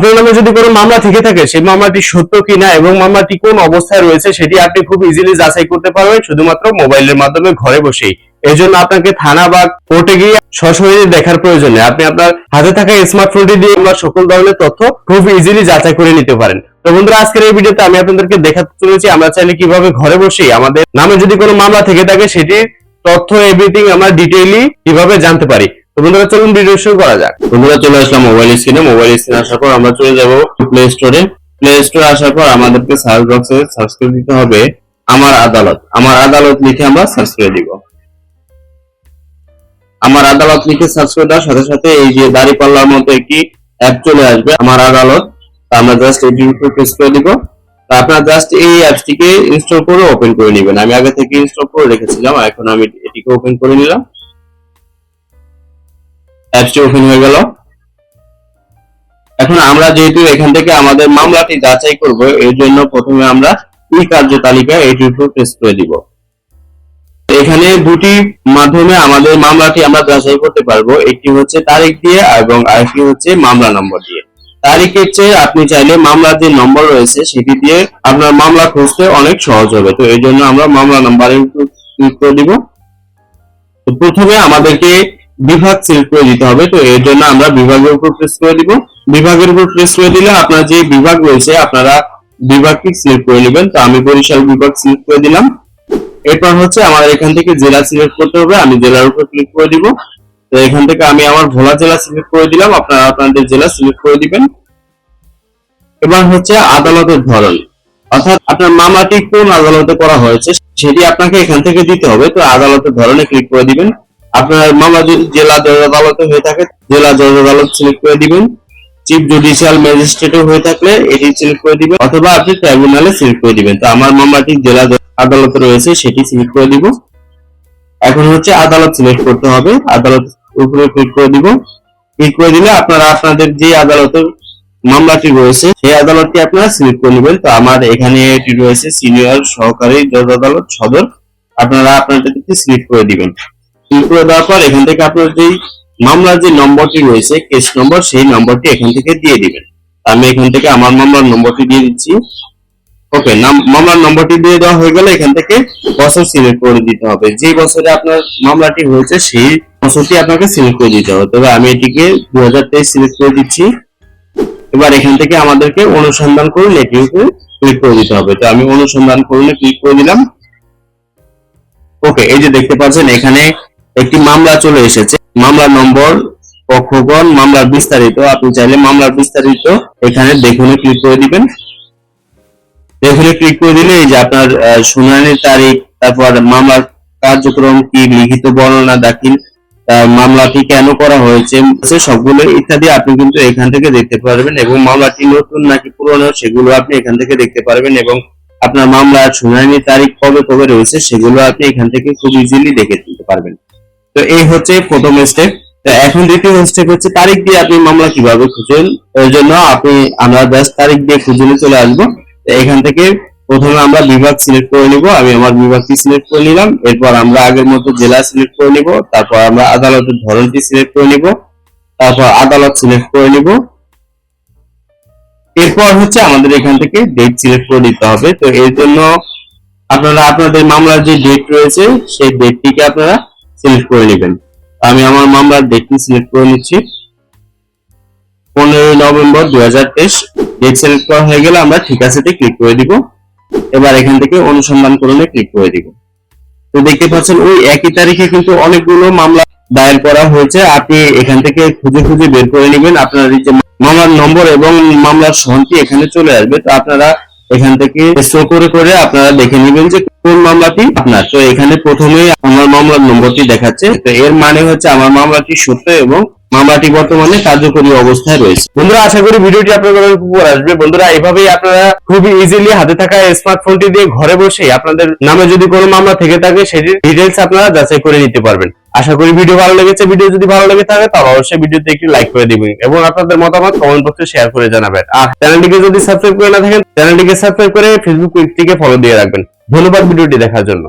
আপনার নামে যদি কোনো মামলা থেকে থাকে, সেই মামলাটি সত্য কিনা এবং মামলাটি কোন অবস্থায় রয়েছে, সেটি আপনি খুব ইজিলি যাচাই করতে পারবেন, শুধুমাত্র মোবাইলের মাধ্যমে ঘরে বসেই। এই জন্য আপনাকে থানা বা কোর্টে গিয়ে সশরীরে দেখার প্রয়োজন নেই। আপনি আপনার হাতে থাকা স্মার্টফোনটি দিয়ে আমরা সকল ধরনের তথ্য খুব ইজিলি যাচাই করে নিতে পারেন। তো বন্ধুরা, আজকের এই ভিডিওতে আমি আপনাদেরকে দেখাতে চলেছি, আমরা চাইলে কীভাবে ঘরে বসেই আমাদের নামে যদি কোনো মামলা থেকে থাকে, সেটির তথ্য এভরিথিং আমরা ডিটেইলি কীভাবে জানতে পারি। তো বন্ধুরা, চলুন ভিডিও শুরু করা যাক। বন্ধুরা, চলে আসলাম মোবাইল স্ক্রিনে মোবাইল স্ক্রিনে আসার পর আমরা চলে যাব প্লে স্টোরে প্লে স্টোরে আসার পর আমাদেরকে সার্চ বক্সে সার্চ করে দিতে হবে আমার আদালত। আমার আদালত লিখে আমরা সার্চ করে দিব। আমার আদালত লিখে সার্চ করে দেওয়ার সাথে সাথে এই যে দাড়ি পাল্লার মতো একটি অ্যাপ চলে আসবে আমার আদালত। আমরা জাস্ট এটির উপর প্রেস করে দিব। তা আপনারা জাস্ট এই অ্যাপসটিকে ইনস্টল করে ওপেন করে নেবেন। আমি আগে থেকে ইনস্টল করে রেখেছিলাম এখন আমি এটিকে ওপেন করে নিলাম। অ্যাপসটি ওপেন হয়ে গেল। এখন আমরা যেহেতু এখান থেকে আমাদের মামলাটি যাচাই করব, এর জন্য প্রথমে আমরা ই কার্য তালিকা এটির উপর প্রেস করে দিব। এখানে দুটি মাধ্যমে আমাদের মামলাটি আমরা যাচাই করতে পারব, একটি হচ্ছে তারিখ দিয়ে এবং আরেকটি হচ্ছে মামলা নম্বর দিয়ে। তারিখের চেয়ে আপনি চাইলে মামলার যে নম্বর রয়েছে সেটি দিয়ে আপনার মামলা খুঁজতে অনেক সহজ হবে। তো এই জন্য আমরা মামলা নাম্বারের ক্লিক করে দিব। প্রথমে আমাদেরকে বিভাগ সিলেক্ট করে দিতে হবে। তো এর জন্য আমরা বিভাগের উপর প্রেস করে দিব। বিভাগের উপর প্রেস করে দিলে আপনার যে বিভাগ রয়েছে, আপনারা বিভাগটি সিলেক্ট করে নেবেন। তো আমি বরিশাল বিভাগ সিলেক্ট করে দিলাম। এরপর হচ্ছে আমাদের এখান থেকে জেলা সিলেক্ট করতে হবে। আমি জেলার উপর ক্লিক করে দিব। তো এখান থেকে আমি আমার ভোলা জেলা সিলেক্ট করে দিলাম। আপনারা আপনাদের জেলা সিলেক্ট করে দিবেন। এবার হচ্ছে আদালতের ধরন। অর্থাৎ আপনার মামলাটি কোন আদালতে করা হয়েছে, সেটি আপনাকে এখান থেকে দিতে হবে। তো আদালতের ধরনে ক্লিক করে দিবেন। আপনার মামলা যদি জেলা জজ আদালতে হয়ে থাকে, জেলা জজ আদালত সিলেক্ট করে দিবেন। চিফ জুডিশিয়াল ম্যাজিস্ট্রেটও হয়ে থাকলে এটি সিলেক্ট করে দিবেন, অথবা আপনি ট্রাইব্যুনালে সিলেক্ট করে দিবেন। তো আমার মামলাটি জেলা আদালতে রয়েছে, সেটি সিলেক্ট করে দিব। এখন হচ্ছে আদালত সিলেক্ট করতে হবে। আদালত উপরে ক্লিক করে দিব। ক্লিক করে দিলে আপনারা আপনাদের যে আদালতের মামলাটি রয়েছে, সেই আদালতটি আপনারা সিলেক্ট করে নেবেন। তো আমার এখানে এটি রয়েছে সিনিয়র সহকারী জজ আদালত সদর। আপনারা আপনাদেরকে সিলেক্ট করে দিবেন। করে দেওয়ার পর এখান থেকে আপনার যেই মামলার যে নম্বরটি রয়েছে কেস নম্বর সেই নম্বরটি এখান থেকে দিয়ে দিবেন। আমি এখান থেকে আমার মামলার নম্বরটি দিয়ে দিচ্ছি। ওকে মামলার নম্বরটি দিয়ে দেওয়া হয়ে গেলে এখান থেকে বছর সিলেক্ট করে দিতে হবে। যে বছরে আপনার মামলাটি হয়েছে, সেই বছরটি আপনাকে সিলেক্ট করে দিতে হবে। তবে আমি এটিকে দু সিলেক্ট করে দিচ্ছি। এবার এখান থেকে আমাদেরকে অনুসন্ধান করুন উপরে ক্লিক করে দিতে হবে। তো আমি অনুসন্ধান করুন ক্লিক করে দিলাম। ওকে এই যে দেখতে পাচ্ছেন, এখানে একটি মামলা চলে এসেছে। মামলা নম্বর পক্ষগণ মামলার বিস্তারিত, আপনি চাইলে মামলার বিস্তারিত এখানে দেখুন ক্লিক করে দিবেন। এখানে ক্লিক করে দিলে এই যে আপনার শুনানির তারিখ, তারপর মামলার কার্যক্রম কি, লিখিত বর্ণনা দাখিল মামলাটি কেন করা হয়েছে সবগুলো ইত্যাদি আপনি কিন্তু এখান থেকে দেখতে পারবেন এবং মামলাটি নতুন নাকি পুরনো সেগুলো আপনি এখান থেকে দেখতে পারবেন এবং আপনার মামলার শুনানির তারিখ কবে কবে রয়েছে সেগুলো আপনি এখান থেকে খুব ইজিলি দেখে দিতে পারবেন। তো এই হচ্ছে প্রথম স্টেপ তো এখন দ্বিতীয় স্টেপ হচ্ছে তারিখ দিয়ে আপনি মামলা কীভাবে খুঁজেন এর জন্য আপনি, আমরা জাস্ট তারিখ দিয়ে খুঁজে চলে আসব। এখান থেকে প্রথমে আমরা বিভাগ সিলেক্ট করে নিব, আমি আমার বিভাগটি সিলেক্ট করে নিলাম, এরপর আমরা আগের মতো জেলা সিলেক্ট করে নিব, তারপর আমরা আদালতের ধরনটি সিলেক্ট করে নিব, তারপর আদালত সিলেক্ট করে নিব। এরপর হচ্ছে আমাদের এখান থেকে ডেট সিলেক্ট করে দিতে হবে। তো এর জন্য আপনারা, আপনাদের মামলার যে ডেট রয়েছে, সেই ডেটটিকে আপনারা সিলেক্ট করে নেবেন। আমি আমার মামলার ডেটটি সিলেক্ট করে নিচ্ছি। পনেরোই নভেম্বর দুই হাজার তেইশ ডেট সিলেক্ট করা হয়ে গেলে আমরা ঠিক আছে ক্লিক করে দিব। এবার এখান থেকে অনুসন্ধান করলে ক্লিক করে দিব। তো দেখতে পাচ্ছেন, ওই একই তারিখে কিন্তু অনেকগুলো মামলা দায়ের করা হয়েছে। আপনি এখান থেকে খুঁজে খুঁজে বের করে নেবেন। আপনার যে মামলার নম্বর এবং মামলার সনটি এখানে চলে আসবে। তো আপনারা এখান থেকে স্ক্রল করে করে আপনারা দেখে নেবেন যে কোন মামলাটি আপনার। তো এখানে প্রথমেই আমার মামলার নম্বরটি দেখাচ্ছে। তো এর মানে হচ্ছে আমার মামলাটি সত্য এবং মামলাটি বর্তমানে কার্যকরী অবস্থায় রয়েছে। বন্ধুরা, আশা করি ভিডিওটি আপনাদের উপর আসবে। বন্ধুরা, এভাবেই আপনারা খুব ইজিলি হাতে থাকা স্মার্টফোনটি দিয়ে ঘরে বসে আপনাদের নামে যদি কোনো মামলা থেকে থাকে, সেটির ডিটেলস আপনারা যাচাই করে নিতে পারবেন। আশা করি ভিডিও ভালো লেগেছে। ভিডিও যদি ভালো লেগে থাকে, তাহলে অবশ্যই ভিডিওতে একটি লাইক করে দিবেন এবং আপনাদের মতামত কমেন্ট বক্সে শেয়ার করে জানাবেন। আর চ্যানেলটিকে যদি সাবস্ক্রাইব করে না থাকেন চ্যানেলটিকে সাবস্ক্রাইব করে ফেসবুক পেজটিকে ফলো দিয়ে রাখবেন। ধন্যবাদ ভিডিওটি দেখার জন্য।